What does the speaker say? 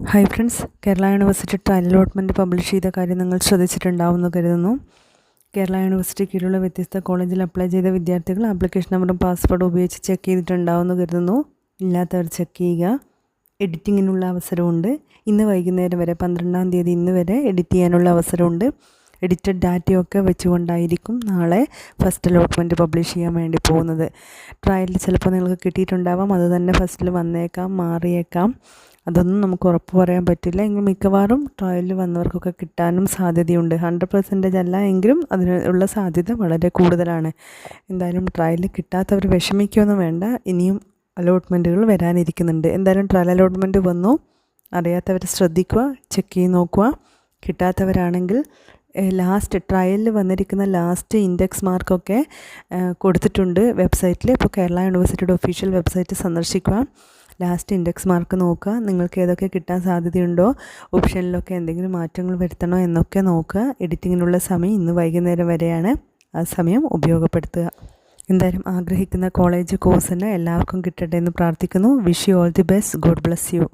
Hi friends Kerala university trial allotment publish ചെയ്ത കാര്യം നിങ്ങൾ ശ്രദ്ധിച്ചിട്ടുണ്ടാവുമെന്ന് കരുതുന്നു. കേരള യൂണിവേഴ്സിറ്റി കീഴിലുള്ള വ്യത്യസ്ത കോളേജിൽ അപ്ലൈ ചെയ്ത വിദ്യാർത്ഥികൾ ആപ്ലിക്കേഷൻ നമ്പറും പാസ്വേഡും ഉപയോഗിച്ച് ചെക്ക് ചെയ്തിട്ടുണ്ടാവുമെന്ന് കരുതുന്നു. ഇല്ലാത്തവർ ചെക്ക് ചെയ്യുക. എഡിറ്റിങ്ങിനുള്ള അവസരമുണ്ട്. ഇന്ന് വൈകുന്നേരം വരെ പന്ത്രണ്ടാം തീയതി ഇന്ന് വരെ എഡിറ്റ് ചെയ്യാനുള്ള അവസരമുണ്ട്. എഡിറ്റഡ് ഡാറ്റയൊക്കെ വെച്ചുകൊണ്ടായിരിക്കും നാളെ ഫസ്റ്റ് അലോട്ട്മെന്റ് പബ്ലിഷ് ചെയ്യാൻ വേണ്ടി പോകുന്നത്. ട്രയലിൽ ചിലപ്പോൾ നിങ്ങൾക്ക് കിട്ടിയിട്ടുണ്ടാവാം അത് തന്നെ ഫസ്റ്റിൽ വന്നേക്കാം മാറിയേക്കാം. അതൊന്നും നമുക്ക് ഉറപ്പ് പറയാൻ പറ്റില്ല. എങ്കിൽ മിക്കവാറും ട്രയലിൽ വന്നവർക്കൊക്കെ കിട്ടാനും സാധ്യതയുണ്ട്. ഹൺഡ്രഡ് പെർസെന്റേജ് അല്ല എങ്കിലും അതിനുള്ള സാധ്യത വളരെ കൂടുതലാണ്. എന്തായാലും ട്രയലിൽ കിട്ടാത്തവർ വിഷമിക്കുകയൊന്നും വേണ്ട. ഇനിയും അലോട്ട്മെന്റുകൾ വരാനിരിക്കുന്നുണ്ട്. എന്തായാലും ട്രയൽ അലോട്ട്മെന്റ് വന്നു. അറിയാത്തവർ ശ്രദ്ധിക്കുക ചെക്ക് ചെയ്ത് നോക്കുക. കിട്ടാത്തവരാണെങ്കിൽ ലാസ്റ്റ് ട്രയലിൽ വന്നിരിക്കുന്ന ലാസ്റ്റ് ഇൻഡെക്സ് മാർക്കൊക്കെ കൊടുത്തിട്ടുണ്ട് വെബ്സൈറ്റിൽ ഇപ്പോൾ കേരള യൂണിവേഴ്സിറ്റിയുടെ ഒഫീഷ്യൽ വെബ്സൈറ്റ് സന്ദർശിക്കുക. ലാസ്റ്റ് ഇൻഡെക്സ് മാർക്ക് നോക്കുക. നിങ്ങൾക്ക് ഏതൊക്കെ കിട്ടാൻ സാധ്യതയുണ്ടോ ഓപ്ഷനിലൊക്കെ എന്തെങ്കിലും മാറ്റങ്ങൾ വരുത്തണോ എന്നൊക്കെ നോക്കുക. എഡിറ്റിങ്ങിനുള്ള സമയം ഇന്ന് വൈകുന്നേരം വരെയാണ്. ആ സമയം ഉപയോഗപ്പെടുത്തുക. എന്തായാലും ആഗ്രഹിക്കുന്ന കോളേജ് കോഴ്സിന് എല്ലാവർക്കും കിട്ടട്ടെ എന്ന് പ്രാർത്ഥിക്കുന്നു. Wish you all the best God bless you